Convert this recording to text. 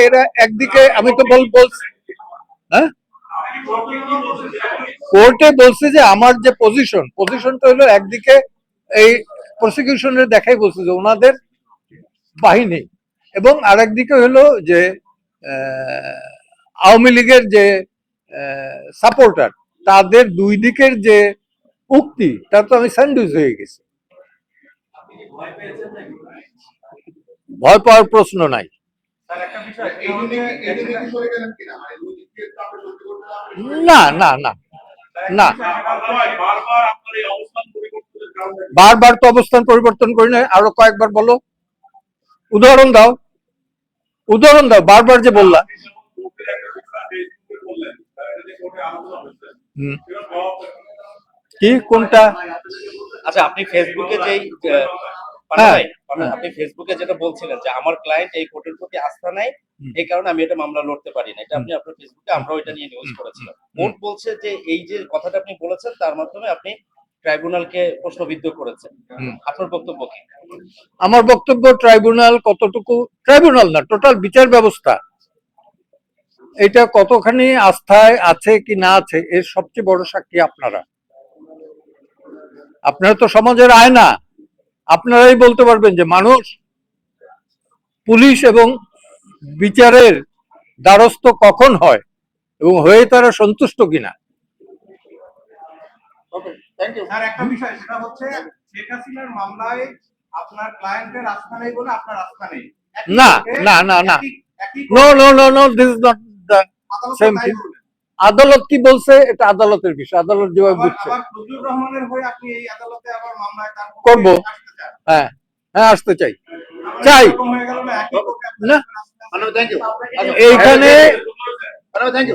এরা একদিকে আমি তো বল হ্যাঁ? কোর্টে বলছে যে আমার যে পজিশন পজিশনটা হলো একদিকে এই প্রসিকিউশনের দেখাই বলছে যে ওনাদের বাহিনী এবং আরেকদিকে হলো যে আওয়ামী লীগের যে সাপোর্টার তাদের দুই দিকের যে উক্তি তা তো আমি স্যান্ডউইচ হয়ে গেছি। ভয় পাওয়ার প্রশ্ন নাই। মানে না না না না না। বারবার তো অবস্থান পরিবর্তন করি না আরও কয়েকবার বলো। উদাহরণ দাও। উদাহরণ দাও বারবার যে বললা। কি কোনটা? আচ্ছা আপনি ফেসবুকে যেই হ্যাঁ। পান্না, আপনি ফেসবুকে যেটা বলছিলেন যে আমার ক্লায়েন্ট এই কোর্টের প্রতি আস্থা নাই এই কারণে আমি এটা মামলা লড়তে পারি না। এটা আপনি আপনার ফেসবুকে আমরাও এটা নিয়ে নিউজ করেছিলাম। কোর্ট বলছে যে এই যে কথাটা আপনি বলেছেন তার মাধ্যমে আপনি ট্রাইব্যুনালকে প্রশ্নবিদ্ধ করেছেন। আপনার বক্তব্য কি? আমার বক্তব্য ট্রাইব্যুনাল কতটুকু ট্রাইব্যুনাল না টোটাল বিচার ব্যবস্থা। এটা কতখানি আস্থায় আছে কি না আছে এর সবচেয়ে বড় সাক্ষী আপনারা। আপনারা তো সমাজের আয়না। আপনারাই বলতে পারবেন যে মানুষ পুলিশ এবং বিচারের দ্বারস্থ কখন হয় এবং হয়ে তারা সন্তুষ্ট কিনা? স্যার একটা বিষয় সেটা হচ্ছে শেখ হাসিনার মামলায় আপনার ক্লায়েন্টের আস্থা নেই বলে আপনার আস্থা নেই। না, না, না, না। No no no no this is not the আদালত কি বলছে এটা আদালতের বিষয় আদালত যেভাবে বুঝছে। হয়ে করব। হ্যাঁ হ্যাঁ আসতে চাই। চাই। হয়ে না. এইখানে মানব, thank